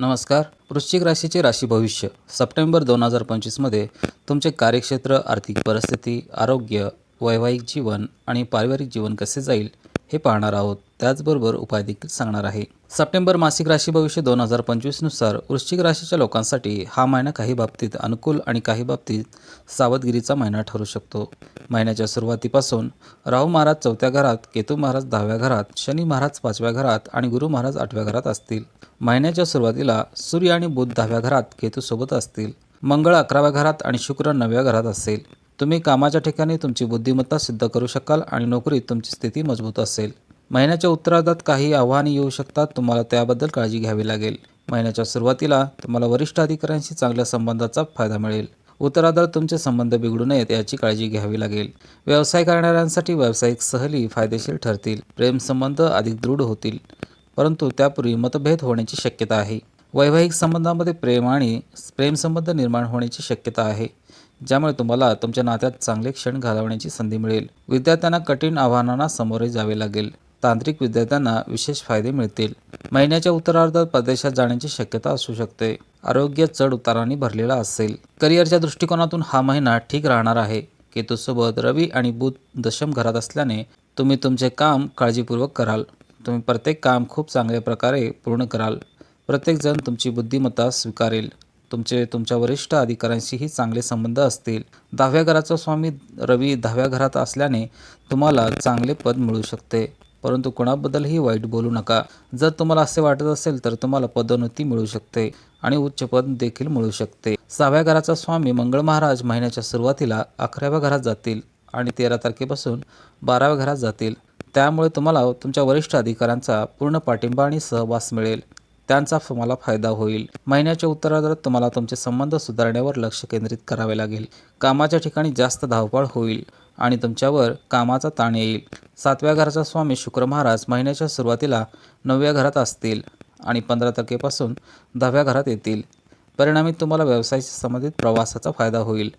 नमस्कार. वृश्चिक राशीचे राशी भविष्य. सप्टेंबर दोन हजार पंचवीसमध्ये तुमचे कार्यक्षेत्र आर्थिक परिस्थिती आरोग्य वैवाहिक जीवन आणि पारिवारिक जीवन कसे जाईल हे पाहणार आहोत. त्याचबरोबर उपाय देखील सांगणार आहे. सप्टेंबर मासिक राशी भविष्य दोन हजार पंचवीसनुसार वृश्चिक राशीच्या लोकांसाठी हा महिना काही बाबतीत अनुकूल आणि काही बाबतीत सावधगिरीचा महिना ठरू शकतो. महिन्याच्या सुरुवातीपासून राहू महाराज चौथ्या घरात केतू महाराज दहाव्या घरात शनी महाराज पाचव्या घरात आणि गुरु महाराज आठव्या घरात असतील. महिन्याच्या सुरुवातीला सूर्य आणि बुध दहाव्या घरात केतूसोबत असतील. मंगळ अकराव्या घरात आणि शुक्र नवव्या घरात असेल. तुम्ही कामाच्या ठिकाणी तुमची बुद्धिमत्ता सिद्ध करू शकाल आणि नोकरीत तुमची स्थिती मजबूत असेल. महिन्याच्या उत्तरार्धात काही आव्हाने येऊ शकतात तुम्हाला त्याबद्दल काळजी घ्यावी लागेल. महिन्याच्या सुरुवातीला तुम्हाला वरिष्ठ अधिकाऱ्यांशी चांगल्या संबंधाचा फायदा मिळेल. उत्तरार्धात तुमचे संबंध बिघडू नयेत याची काळजी घ्यावी लागेल. व्यवसाय करणाऱ्यांसाठी व्यावसायिक सहली फायदेशीर ठरतील. प्रेमसंबंध अधिक दृढ होतील. परंतु त्यापूर्वी मतभेद होण्याची शक्यता आहे. वैवाहिक संबंधामध्ये प्रेम आणि प्रेमसंबंध निर्माण होण्याची शक्यता आहे ज्यामुळे तुम्हाला तुमच्या नात्यात चांगले क्षण घालवण्याची संधी मिळेल. विद्यार्थ्यांना कठीण आव्हानांना सामोरे जावे लागेल. तांत्रिक विद्यार्थ्यांना विशेष फायदे मिळतील. महिन्याच्या उत्तरार्धात परदेशात जाण्याची शक्यता असू शकते. आरोग्य चढ उतारांनी भरलेला असेल. करिअरच्या दृष्टिकोनातून हा महिना ठीक राहणार आहे. केतूसोबत रवी आणि बुध दशम घरात असल्याने तुम्ही तुमचे काम काळजीपूर्वक कराल. तुम्ही प्रत्येक काम खूप चांगल्या प्रकारे पूर्ण कराल. प्रत्येकजण तुमची बुद्धिमत्ता स्वीकारेल. तुमचे तुमच्या वरिष्ठ अधिकाऱ्यांशीही चांगले संबंध असतील. दहाव्या घराचा स्वामी रवी दहाव्या घरात असल्याने तुम्हाला चांगले पद मिळू शकते. परंतु कोणाबद्दलही वाईट बोलू नका. जर तुम्हाला असे वाटत असेल तर तुम्हाला पदोन्नती मिळू शकते आणि उच्च पद देखील मिळू शकते. सहाव्या घराचा स्वामी मंगळ महाराज महिन्याच्या सुरुवातीला अकराव्या घरात जातील आणि तेरा तारखेपासून बाराव्या घरात जातील. त्यामुळे तुम्हाला तुमच्या वरिष्ठ अधिकाऱ्यांचा पूर्ण पाठिंबा आणि सहवास मिळेल. त्यांचा तुम्हाला फायदा होईल. महिन्याच्या उत्तरार्धात तुम्हाला तुमचे संबंध सुधारण्यावर लक्ष केंद्रित करावे लागेल. कामाच्या ठिकाणी जास्त धावपळ होईल. आणि तुमच्यावर कामाचा ताण येईल. सातव्या घराचा स्वामी शुक्र महाराज महिन्याच्या सुरुवातीला नवव्या घरात असतील आणि पंधरा तारखेपासून दहाव्या घरात येतील. परिणामी तुम्हाला व्यवसायाशी संबंधित प्रवासाचा फायदा होईल.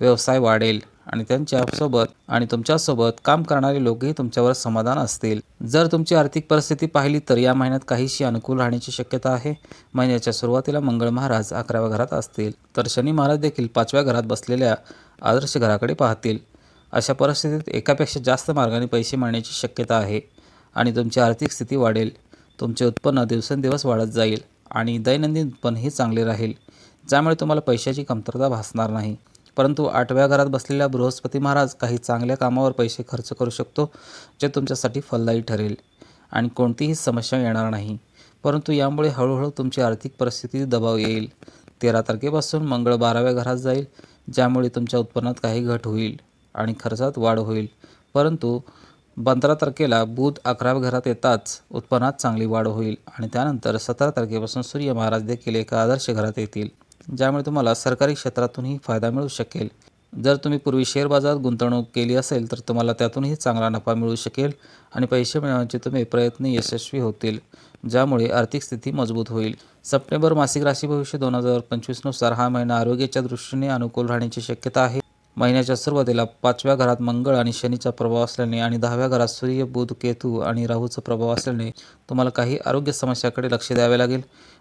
व्यवसाय वाढेल आणि त्यांच्यासोबत आणि तुमच्यासोबत काम करणारे लोकही तुमच्यावर समाधान असतील. जर तुमची आर्थिक परिस्थिती पाहिली तर या महिन्यात काहीशी अनुकूल राहण्याची शक्यता आहे. महिन्याच्या सुरुवातीला मंगळ महाराज अकराव्या घरात असतील. तर शनी महाराज देखील पाचव्या घरात बसलेल्या आदर्श घराकडे पाहतील. अशा परिस्थितीत एकापेक्षा जास्त मार्गाने पैसे मिळण्याची शक्यता आहे आणि तुमची आर्थिक स्थिती वाढेल. तुमचे उत्पन्न दिवसेंदिवस वाढत जाईल आणि दैनंदिन उत्पन्नही चांगले राहील. ज्यामुळे तुम्हाला पैशाची कमतरता भासणार नाही. परंतु आठव्या घरात बसलेल्या बृहस्पती महाराज काही चांगल्या कामावर पैसे खर्च करू शकतो जे तुमच्यासाठी फलदायी ठरेल आणि कोणतीही समस्या येणार नाही. परंतु यामुळे हळूहळू तुमची आर्थिक परिस्थिती दबाव येईल. तेरा तारखेपासून मंगळ बाराव्या घरात जाईल ज्यामुळे तुमच्या उत्पन्नात काही घट होईल. आणि खर्चात वाढ होईल. परंतु पंधरा तारखेला बुध अकराव्या घरात येताच उत्पन्नात चांगली वाढ होईल आणि त्यानंतर सतरा तारखेपासून सूर्य महाराज देखील एका आदर्श घरात येतील. ज्यामुळे तुम्हाला सरकारी क्षेत्रातूनही फायदा मिळू शकेल. जर तुम्ही पूर्वी शेअर बाजारात गुंतवणूक केली असेल तर तुम्हाला त्यातूनही चांगला नफा मिळू शकेल आणि पैसे मिळवण्याचे तुम्ही प्रयत्न यशस्वी होतील ज्यामुळे आर्थिक स्थिती मजबूत होईल. सप्टेंबर मासिक राशी भविष्य दोन हजार पंचवीसनुसार हा महिना आरोग्याच्या दृष्टीने अनुकूल राहण्याची शक्यता आहे. महिन्याच्या सुरुवातीला पाचव्या घरात मंगळ आणि शनीचा प्रभाव असल्याने आणि दहाव्या घरात सूर्य बुध केतू आणि राहूचा प्रभाव असल्याने तुम्हाला काही आरोग्य समस्याकडे लक्ष द्यावे लागेल.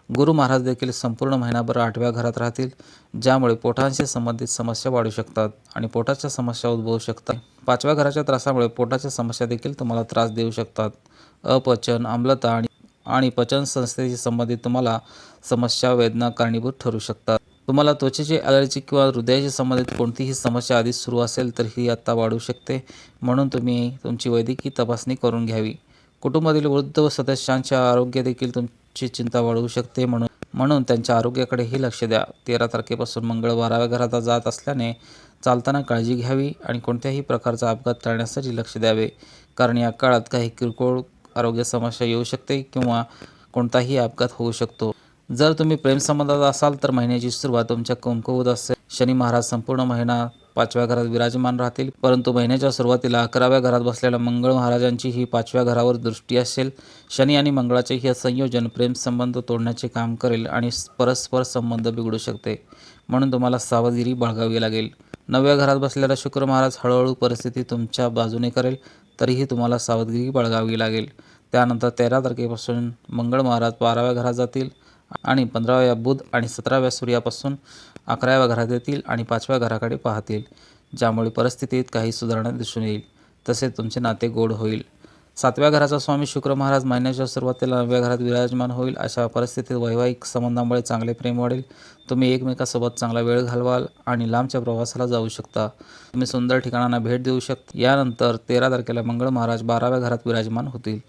गुरु महाराज देखील संपूर्ण महिनाभर आठव्या घरात राहतील ज्यामुळे पोटांशी संबंधित समस्या वाढू शकतात आणि पोटाच्या समस्या उद्भवू शकतात. पाचव्या घराच्या त्रासामुळे पोटाच्या समस्या देखील तुम्हाला त्रास देऊ शकतात. अपचन आम्लता आणि आणि पचन संस्थेशी संबंधित तुम्हाला समस्या वेदना कारणीभूत ठरू शकतात. तुम्हाला त्वचेची ॲलर्जी किंवा हृदयाशी संबंधित कोणतीही समस्या आधीच सुरू असेल तर ही आत्ता वाढू शकते. म्हणून तुम्ही तुमची वैद्यकीय तपासणी करून घ्यावी. कुटुंबातील वृद्ध सदस्यांच्या आरोग्य देखील तुमची चिंता वाढवू शकते. म्हणून म्हणून त्यांच्या आरोग्याकडेही लक्ष द्या. तेरा तारखेपासून मंगळ बाराव्या घरात जात असल्याने चालताना काळजी घ्यावी आणि कोणत्याही प्रकारचा अपघात टाळण्यासाठी लक्ष द्यावे. कारण या काळात काही किरकोळ आरोग्य समस्या येऊ शकते किंवा कोणताही अपघात होऊ शकतो. जर तुम्ही प्रेमसंबंधात असाल तर महिन्याची सुरुवात तुमच्या कुमकुवत असेल. शनी महाराज संपूर्ण महिना पाचव्या घरात विराजमान राहतील. परंतु महिन्याच्या सुरुवातीला अकराव्या घरात बसलेल्या मंगळ महाराजांची ही पाचव्या घरावर दृष्टी असेल. शनी आणि मंगळाचे हे संयोजन प्रेमसंबंध तोडण्याचे काम करेल आणि परस्पर संबंध बिघडू शकते. म्हणून तुम्हाला सावधगिरी बाळगावी लागेल. नवव्या घरात बसलेला शुक्र महाराज हळूहळू परिस्थिती तुमच्या बाजूने करेल तरीही तुम्हाला सावधगिरी बाळगावी लागेल. त्यानंतर तेरा तारखेपासून मंगळ महाराज बाराव्या घरात जातील. आणि पंधराव्या बुध आणि सतराव्या सूर्यापासून अकराव्या घरात येतील आणि पाचव्या घराकडे पाहतील. ज्यामुळे परिस्थितीत काही सुधारणा दिसून येईल. तसेच तुमचे नाते गोड होईल. सातव्या घराचा स्वामी शुक्र महाराज महिन्याच्या सुरुवातीला नवव्या घरात विराजमान होईल अशा परिस्थितीत वैवाहिक संबंधामुळे चांगले प्रेम वाढेल. तुम्ही एकमेकासोबत चांगला वेळ घालवाल आणि लांबच्या प्रवासाला जाऊ शकता. तुम्ही सुंदर ठिकाणांना भेट देऊ शकता. यानंतर तेरा तारखेला मंगळ महाराज बाराव्या घरात विराजमान होतील.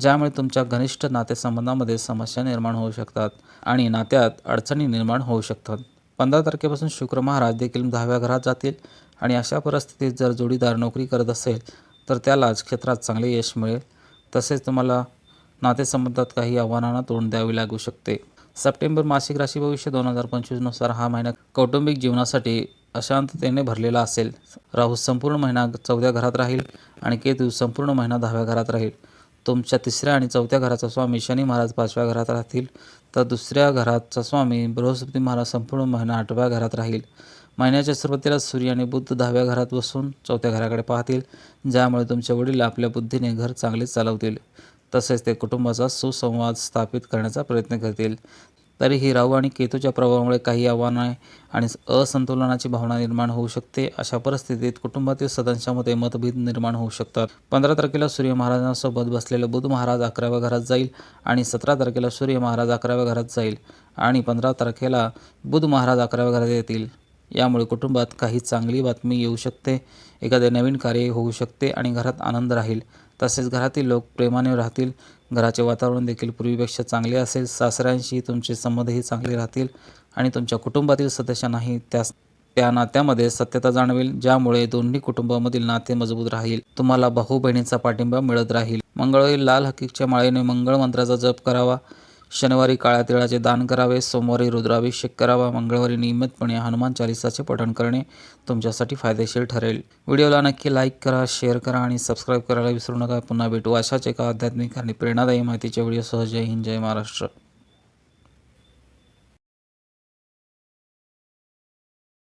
ज्यामुळे तुमच्या घनिष्ठ नातेसंबंधामध्ये समस्या निर्माण होऊ शकतात आणि नात्यात अडचणी निर्माण होऊ शकतात. पंधरा तारखेपासून शुक्र महाराज देखील दहाव्या घरात जातील आणि अशा परिस्थितीत जर जोडीदार नोकरी करत असेल तर त्यालाच क्षेत्रात चांगले यश मिळेल. तसेच तुम्हाला नातेसंबंधात काही आव्हानांना तोंड द्यावे लागू शकते. सप्टेंबर मासिक राशी भविष्य दोन हजार पंचवीसनुसार हा महिना कौटुंबिक जीवनासाठी अशांततेने भरलेला असेल. राहू संपूर्ण महिना चौथ्या घरात राहील आणि केतू संपूर्ण महिना दहाव्या घरात राहील. तुमच्या तिसऱ्या आणि चौथ्या घराचा स्वामी शनी महाराज पाचव्या घरात राहतील. तर दुसऱ्या घराचा स्वामी बृहस्पती महाराज संपूर्ण महिना आठव्या घरात राहील. महिन्याच्या सुरुवातीला सूर्य आणि बुद्ध दहाव्या घरात बसून चौथ्या घराकडे पाहतील ज्यामुळे तुमचे वडील आपल्या बुद्धीने घर चांगले चालवतील. तसेच ते कुटुंबाचा सुसंवाद स्थापित करण्याचा प्रयत्न करतील. तरीही राहू आणि केतूच्या प्रभावामुळे काही आव्हाने आणि असंतुलनाची भावना निर्माण होऊ शकते. अशा परिस्थितीत कुटुंबातील सदस्यांमध्ये मतभेद निर्माण होऊ शकतात. पंधरा तारखेला सूर्य महाराजांसोबत बसलेले बुध महाराज अकराव्या घरात जाईल आणि सतरा तारखेला सूर्य महाराज अकराव्या घरात जाईल आणि पंधरा तारखेला बुध महाराज अकराव्या घरात येतील. यामुळे कुटुंबात काही चांगली बातमी येऊ शकते एखादे नवीन कार्य होऊ शकते आणि घरात आनंद राहील. तसेच घरातील लोक प्रेमाने राहतील. घराचे वातावरण देखील पूर्वीपेक्षा चांगले असेल. सासऱ्यांशी तुमचे संबंधही चांगले राहतील आणि तुमच्या कुटुंबातील सदस्यांनाही त्या त्या नात्यामध्ये सत्यता जाणवेल ज्यामुळे दोन्ही कुटुंबामधील नाते मजबूत राहील. तुम्हाला भाऊ बहिणीचा पाठिंबा मिळत राहील. मंगळवारी लाल हकीकच्या माळेने मंगळ मंत्राचा जप करावा. शनिवारी काळ्या तिळाचे दान करावे सोमवारी रुद्राभिषेक करावा मंगळवारी नियमितपणे हनुमान चालिसाचे पठण करणे तुमच्यासाठी फायदेशीर ठरेल. व्हिडिओला नक्की लाईक करा शेअर करा आणि सबस्क्राईब करायला विसरू नका. पुन्हा भेटू अशाच एका आध्यात्मिक आणि प्रेरणादायी माहितीच्या व्हिडिओसह. जय हिंद जय महाराष्ट्र.